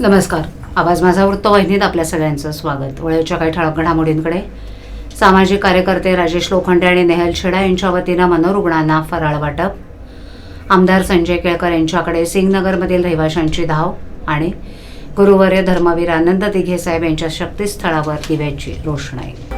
नमस्कार. आवाज माझा वृत्तवाहिनीत आपल्या सगळ्यांचं स्वागत. वळेच्या काही ठळक घडामोडींकडे. सामाजिक कार्यकर्ते राजेश लोखंडे आणि नेहल छेडा यांच्या वतीनं मनोरुग्णांना फराळ वाटप. आमदार संजय केळकर यांच्याकडे सिंगनगरमधील रहिवाशांची धाव आणि गुरुवर्य धर्मवीर आनंद दिघे साहेब यांच्या शक्तीस्थळावर दिव्याची रोषणाई.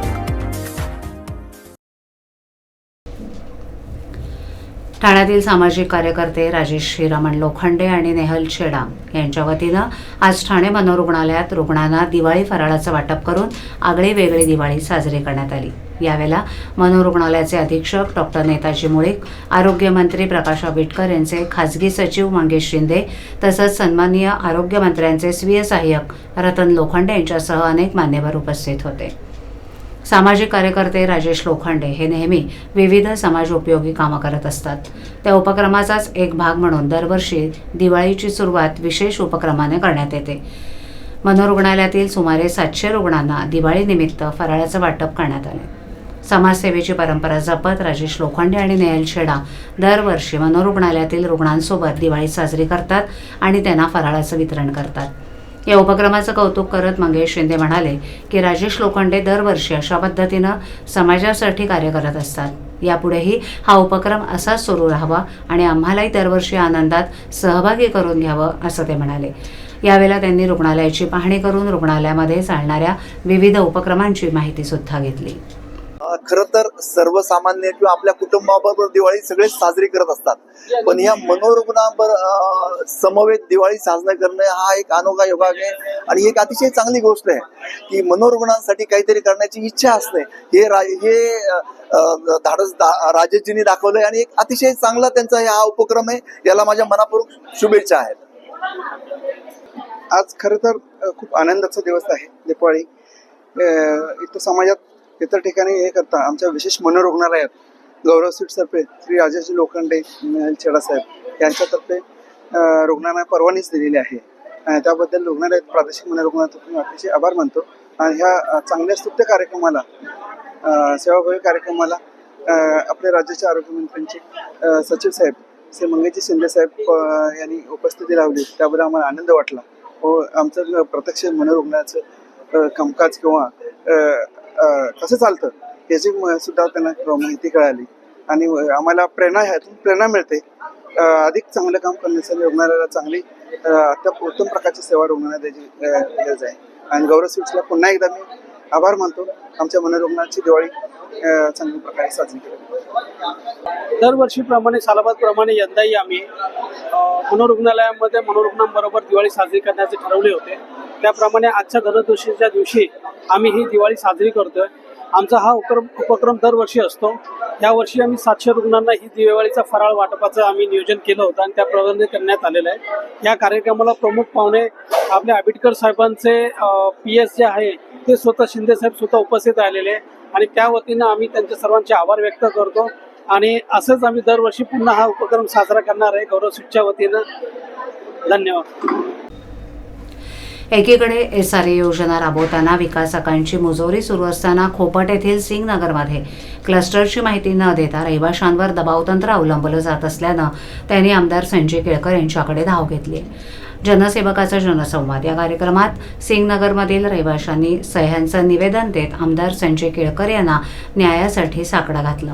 ठाण्यातील सामाजिक कार्यकर्ते राजेश श्रीरमण लोखंडे आणि नेहल छेडा यांच्या वतीनं आज ठाणे मनोरुग्णालयात रुग्णांना दिवाळी फराळाचं वाटप करून आगळी वेगळी दिवाळी साजरी करण्यात आली. यावेळेला मनोरुग्णालयाचे अधीक्षक डॉक्टर नेताजी मुळीक आरोग्यमंत्री प्रकाश आंबेडकर यांचे खासगी सचिव मंगेश शिंदे तसंच सन्माननीय आरोग्यमंत्र्यांचे स्वीय सहाय्यक रतन लोखंडे यांच्यासह अनेक मान्यवर उपस्थित होते. सामाजिक कार्यकर्ते राजेश लोखंडे हे नेहमी विविध समाज उपयोगी कामं करत असतात. त्या उपक्रमाचाच एक भाग म्हणून दरवर्षी दिवाळीची सुरुवात विशेष उपक्रमाने करण्यात येते. मनोरुग्णालयातील सुमारे सातशे रुग्णांना दिवाळीनिमित्त फराळाचं वाटप करण्यात आले. समाजसेवेची परंपरा जपत राजेश लोखंडे आणि नेहल छेडा दरवर्षी मनोरुग्णालयातील रुग्णांसोबत दिवाळी साजरी करतात आणि त्यांना फराळाचं वितरण करतात. या उपक्रमाचं कौतुक करत मंगेश शिंदे म्हणाले की राजेश लोखंडे दरवर्षी अशा पद्धतीनं समाजासाठी कार्य करत असतात. यापुढेही हा उपक्रम असाच सुरू राहावा आणि आम्हालाही दरवर्षी आनंदात सहभागी करून घ्यावं असं ते म्हणाले. यावेळेला त्यांनी रुग्णालयाची पाहणी करून रुग्णालयामध्ये चालणाऱ्या विविध उपक्रमांची माहिती सुद्धा घेतली. खरं तर सर्वसामान्य किंवा आपल्या कुटुंबाबरोबर दिवाळी सगळेच साजरी करत असतात. पण या मनोरुग्णांबर समवेत दिवाळी साजरा करणं हा एक अनोखा योगाग आहे. आणि एक अतिशय चांगली गोष्ट आहे की मनोरुग्णांसाठी काहीतरी करण्याची इच्छा असणे हे रा हे धाडस दा- राजेशजींनी दाखवलंय आणि एक अतिशय चांगला त्यांचा हा उपक्रम आहे. याला माझ्या मनापूर्वक शुभेच्छा आहेत. आज खरं तर खूप आनंदाचा दिवस आहे दिवाळी अ, इथं समाजात इतर ठिकाणी हे करता. आमच्या विशेष मनोरुग्णालयात गौरव सीटतर्फे श्री राजेश लोखंडे मिळेल छेडासाहेब यांच्यातर्फे रुग्णांना परवानगीच दिलेली आहे. आणि त्याबद्दल रुग्णालयात प्रादेशिक मनोरुग्णालयातर्फे मी अतिशय आभार मानतो. आणि ह्या चांगल्या स्तुत्य कार्यक्रमाला सेवाभावी कार्यक्रमाला आपल्या राज्याचे आरोग्यमंत्र्यांचे सचिव साहेब श्री मंगेजी शिंदे साहेब यांनी उपस्थिती लावली. त्याबद्दल आम्हाला आनंद वाटला. व आमचं प्रत्यक्ष मनोरुग्णाचं कामकाज किंवा कसं चालतं? याची सुद्धा त्यांना माहिती कळाली. आणि आम्हाला प्रेरणा ह्यातून प्रेरणा मिळते. अधिक चांगलं काम करण्यासाठी रुग्णालयाला चांगली अ, अत्यंत उत्तम प्रकारची सेवा रुग्णाला द्यायची गरज आहे. आणि गौरव स्वीट्सला पुन्हा एकदा मी आभार मानतो. आमच्या मनोरुग्णाची दिवाळी चांगल्या प्रकारे साजरी केली. दरवर्षीप्रमाणे सालाबादप्रमाणे यंदाही आम्ही मनोरुग्णालयामध्ये मनोरुग्णांबरोबर दिवाळी साजरी करण्याचे ठरवले होते. त्याप्रमाणे आजच्या धनदोषीच्या दिवशी आम्ही ही दिवाळी साजरी करतोय. आमचा हा उपक्रम उपक्रम दरवर्षी असतो. यावर्षी आम्ही सातशे रुग्णांना ही दिवाळीचा फराळ वाटपाचं आम्ही नियोजन केलं होतं आणि त्या प्रबंध करण्यात आलेलं आहे. या कार्यक्रमाला प्रमुख पाहुणे आपल्या आंबेडकर साहेबांचे पी एस जे आहे ते स्वतः शिंदे साहेब स्वतः उपस्थित राहिलेले आहे. आणि त्या वतीनं आम्ही त्यांचे सर्वांचे आभार व्यक्त करतो. आणि असंच आम्ही दरवर्षी पुन्हा हा उपक्रम साजरा करणार आहे गौरव सुटच्या वतीनं. धन्यवाद. एकीकडे एस आर ए योजना राबवताना विकासकांची मुजोरी सुरू असताना खोपट येथील सिंगनगरमध्ये क्लस्टरची माहिती न देता रहिवाशांवर दबावतंत्र अवलंबलं जात असल्यानं त्यांनी आमदार संजय केळकर यांच्याकडे धाव घेतली. जनसेवकाचा जनसंवाद या कार्यक्रमात सिंगनगरमधील रहिवाशांनी सह्यांचं निवेदन देत आमदार संजय केळकर यांना न्यायासाठी साकडं घातलं.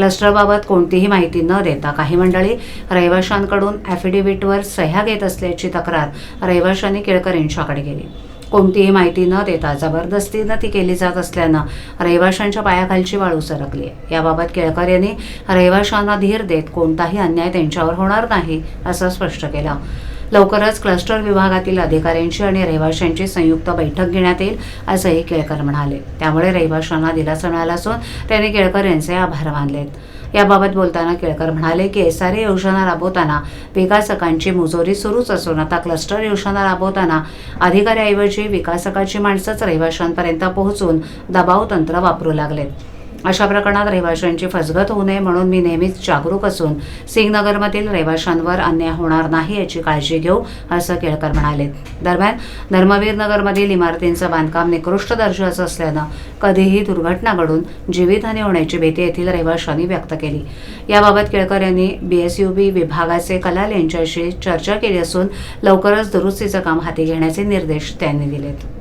क्लस्टरबाबत कोणतीही माहिती न देता काही मंडळी रहिवाशांकडून ॲफिडेव्हिटवर सह्या घेत असल्याची तक्रार रहिवाशांनी केळकर यांच्याकडे केली. कोणतीही माहिती न देता जबरदस्तीनं ती केली जात असल्यानं रहिवाशांच्या पायाखालची वाळू सरकली. आहे याबाबत केळकर यांनी रहिवाशांना धीर देत कोणताही अन्याय त्यांच्यावर होणार नाही असं स्पष्ट केलं. लवकरच क्लस्टर विभागातील अधिकाऱ्यांची आणि रहिवाशांची संयुक्त बैठक घेण्यात येईल असंही केळकर म्हणाले. त्यामुळे रहिवाशांना दिलासा मिळाला असून त्यांनी केळकर यांचे आभार मानलेत. याबाबत बोलताना केळकर म्हणाले की एस आर ए योजना राबवताना विकासकांची मुजोरी सुरूच असून आता क्लस्टर योजना राबवताना अधिकाऱ्याऐवजी विकासकाची माणसंच रहिवाशांपर्यंत पोहोचून दबाव तंत्र वापरू लागलेत. अशा प्रकरणात रहिवाशांची फसगत होऊ नये म्हणून मी नेहमीच जागरूक असून सिंगनगरमधील रहिवाशांवर अन्याय होणार नाही याची काळजी घेऊ असं केळकर म्हणाले. दरम्यान धर्मवीर नगरमधील इमारतींचं बांधकाम निकृष्ट दर्जाचं असल्यानं कधीही दुर्घटना घडून जीवितहानी होण्याची भीती येथील रहिवाशांनी व्यक्त केली. याबाबत केळकर यांनी बीएसयूबी विभागाचे कलाल यांच्याशी चर्चा केली असून लवकरच दुरुस्तीचं काम हाती घेण्याचे निर्देश त्यांनी दिलेत.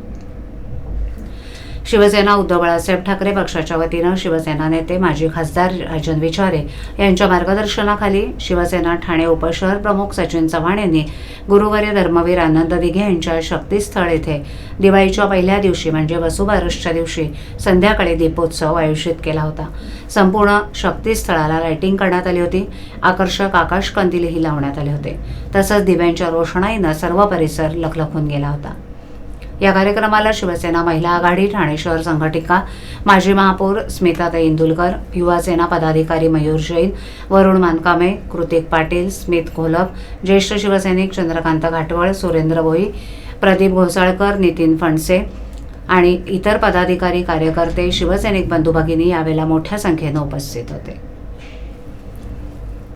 शिवसेना उद्धव बाळासाहेब ठाकरे पक्षाच्या वतीनं शिवसेना नेते माजी खासदार राजन विचारे यांच्या मार्गदर्शनाखाली शिवसेना ठाणे उपशहर प्रमुख सचिन चव्हाण यांनी गुरुवारी धर्मवीर आनंद दिघे यांच्या शक्तीस्थळ येथे दिवाळीच्या पहिल्या दिवशी म्हणजे वसुबारसच्या दिवशी संध्याकाळी दीपोत्सव आयोजित केला होता. संपूर्ण शक्तीस्थळाला लाइटिंग करण्यात आली होती. आकर्षक आकाश कंदिलही लावण्यात आले होते. तसंच दिव्यांच्या रोषणाईनं सर्व परिसर लखलखून गेला होता. या कार्यक्रमाला शिवसेना महिला आघाडी ठाणे शहर संघटिका माजी महापौर स्मिताताई इंदुलकर युवासेना पदाधिकारी मयूर जैन वरुण मानकामे कृतिक पाटील स्मित घोलप ज्येष्ठ शिवसैनिक चंद्रकांत घाटवळ सुरेंद्र भोई प्रदीप घोसाळकर नितीन फणसे आणि इतर पदाधिकारी कार्यकर्ते शिवसैनिक बंधू भगिनी यावेळेला मोठ्या संख्येनं उपस्थित होते.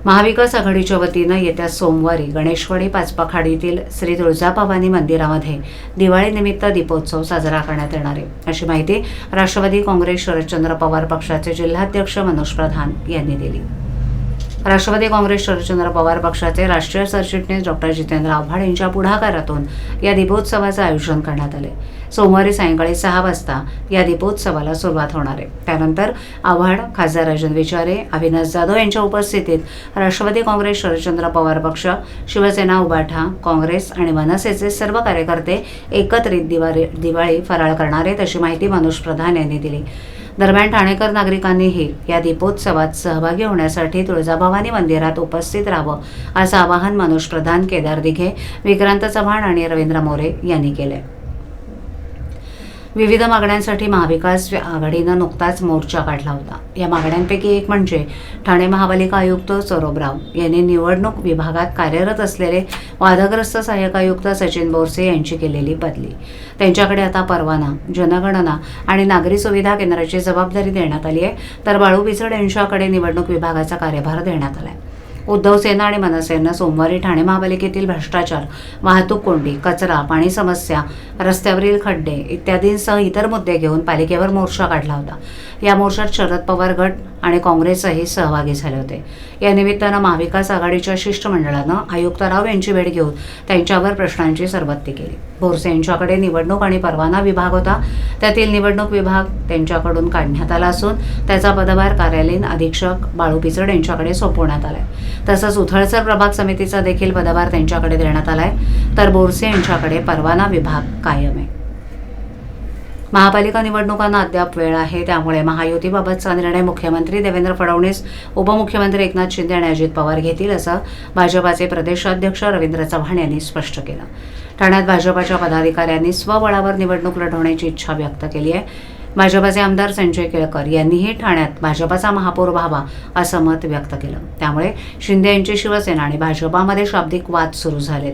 महाविकास आघाडीच्या वतीनं येत्या सोमवारी गणेशवाडी पाचपाखाडीतील श्री तुळजाभवानी मंदिरामध्ये दिवाळीनिमित्त दीपोत्सव साजरा करण्यात येणार आहे. अशी माहिती राष्ट्रवादी काँग्रेस शरदचंद्र पवार पक्षाचे जिल्हाध्यक्ष मनोज प्रधान यांनी दिली. राष्ट्रवादी काँग्रेस शरदचंद्र पवार पक्षाचे राष्ट्रीय सरचिटणीस डॉक्टर जितेंद्र आव्हाड यांच्या पुढाकारातून या दीपोत्सवाचं आयोजन करण्यात आले. सोमवारी सायंकाळी सहा वाजता या दीपोत्सवाला सुरुवात होणार आहे. त्यानंतर आव्हाड खासदार राजन विचारे अविनाश जाधव यांच्या उपस्थितीत राष्ट्रवादी काँग्रेस शरदचंद्र पवार पक्ष शिवसेना उबाठा काँग्रेस आणि मनसेचे सर्व कार्यकर्ते एकत्रित दिवाळी दिवाळी फराळ करणार आहेत अशी माहिती मनोज प्रधान यांनी दिली. दरम्यान ठाणेकर नागरिकांनीही या दीपोत्सवात सहभागी होण्यासाठी तुळजाभवानी मंदिरात उपस्थित राहावं असं आवाहन मनोज प्रधान केदार दिघे विक्रांत चव्हाण आणि रवींद्र मोरे यांनी केले विविध मागण्यांसाठी महाविकास आघाडीनं नुकताच मोर्चा काढला होता. या मागण्यांपैकी एक म्हणजे ठाणे महापालिका आयुक्त सौरभराव यांनी निवडणूक विभागात कार्यरत असलेले वादग्रस्त सहाय्यक आयुक्त सचिन बोरसे यांची केलेली बदली. त्यांच्याकडे आता परवाना जनगणना आणि नागरी सुविधा केंद्राची जबाबदारी देण्यात आली आहे. तर बाळू बिचड यांच्याकडे निवडणूक विभागाचा कार्यभार देण्यात आला आहे उद्धव सेना आणि मनसेनं सोमवारी ठाणे महापालिकेतील भ्रष्टाचार वाहतूक कोंडी कचरा पाणी समस्या रस्त्यावरील खड्डे इत्यादींसह इतर मुद्दे घेऊन पालिकेवर मोर्चा काढला होता. या मोर्चात शरद पवार गट आणि काँग्रेसही सहभागी झाले होते. या निमित्तानं महाविकास आघाडीच्या शिष्टमंडळानं आयुक्त राव यांची भेट घेऊन त्यांच्यावर प्रश्नांची सरबत्ती केली. भोरसे यांच्याकडे निवडणूक आणि परवाना विभाग होता. त्यातील निवडणूक विभाग त्यांच्याकडून काढण्यात आला असून त्याचा पदभार कार्यालयीन अधीक्षक बाळू पिचड यांच्याकडे सोपवण्यात आला आहे तसंच उथळसर प्रभाग समितीचा देखील पदभार त्यांच्याकडे देण्यात आलाय. तर बोरसे यांच्याकडे परवाना विभाग कायम आहे. महापालिका निवडणुकांना अद्याप वेळ आहे. त्यामुळे महायुतीबाबतचा निर्णय मुख्यमंत्री देवेंद्र फडणवीस उपमुख्यमंत्री एकनाथ शिंदे आणि अजित पवार घेतील असं भाजपाचे प्रदेशाध्यक्ष रवींद्र चव्हाण यांनी स्पष्ट केलं. ठाण्यात भाजपाच्या पदाधिकाऱ्यांनी स्वबळावर निवडणूक लढवण्याची इच्छा व्यक्त केली आहे. भाजपाचे आमदार संजय केळकर यांनीही ठाण्यात भाजपाचा महापौर व्हावा असं मत व्यक्त केलं. त्यामुळे शिंदे यांची शिवसेना आणि भाजपामध्ये शाब्दिक वाद सुरू झालेत.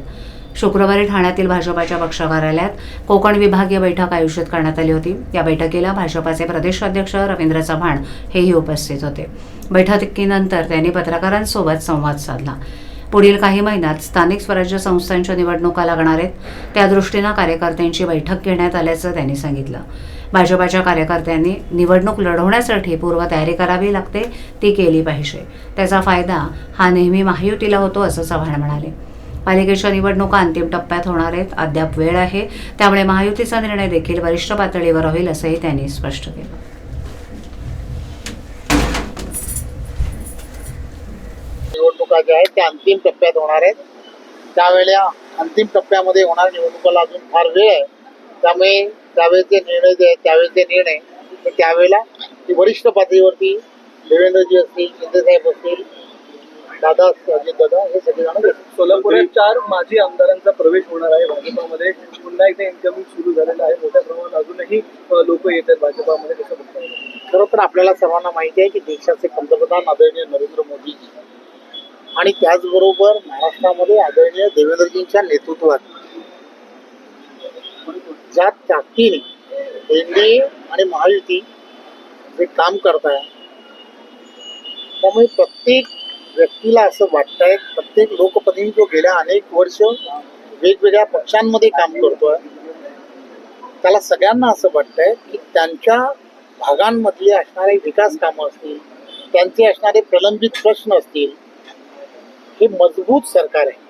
शुक्रवारी ठाण्यातील भाजपाच्या पक्ष कार्यालयात कोकण विभागीय बैठक आयोजित करण्यात आली होती. या बैठकीला भाजपाचे प्रदेशाध्यक्ष रवींद्र चव्हाण हेही उपस्थित होते. बैठकीनंतर त्यांनी पत्रकारांसोबत संवाद साधला. पुढील काही महिन्यात स्थानिक स्वराज्य संस्थांच्या निवडणुका लागणार आहेत. त्यादृष्टीनं कार्यकर्त्यांची बैठक घेण्यात आल्याचं त्यांनी सांगितलं. भाजपाच्या कार्यकर्त्यांनी निवडणूक लढवण्यासाठी पूर्वतयारी करावी लागते ती केली पाहिजे. त्याचा फायदा हा नेहमी महायुतीला होतो असं चव्हाण म्हणाले. पालिकेच्या निवडणुका अंतिम टप्प्यात होणार आहेत अद्याप वेळ आहे. त्यामुळे महायुतीचा निर्णय देखील वरिष्ठ पातळीवर होईल असंही त्यांनी स्पष्ट केलं. निवडणुका ज्या आहेत त्या अंतिम टप्प्यात होणार आहेत. त्यावेळेला अंतिम टप्प्यामध्ये होणार निवडणुकाला अजून फार वेळ आहे. त्यामुळे त्यावेळेचे निर्णय जे आहेत त्यावेळेचे निर्णय हे त्यावेळेला वरिष्ठ पातळीवरती देवेंद्रजी असतील शिंदेसाहेब असतील दादा अजितदादा हे सगळेजण. सोलापुरात चार माजी आमदारांचा प्रवेश होणार आहे. भाजपामध्ये पुन्हा एकदा इन्कमिंग सुरू झालेलं आहे. मोठ्या प्रमाणात अजूनही लोक येत आहेत भाजपामध्ये कसं बघता खरं तर आपल्याला सर्वांना माहिती आहे की देशाचे पंतप्रधान आदरणीय नरेंद्र मोदीजी आणि त्याचबरोबर महाराष्ट्रामध्ये आदरणीय देवेंद्रजींच्या नेतृत्वात ज्या ताकदीने एनडीए आणि महायुती जे काम करताय त्यामुळे प्रत्येक व्यक्तीला असं वाटतंय प्रत्येक लोकप्रतिनिधी जो गेल्या अनेक वर्ष वेगवेगळ्या पक्षांमध्ये काम करतोय त्याला सगळ्यांना असं वाटतंय की त्यांच्या भागांमधले असणारे विकास कामं असतील त्यांचे असणारे प्रलंबित प्रश्न असतील हे मजबूत सरकार आहे.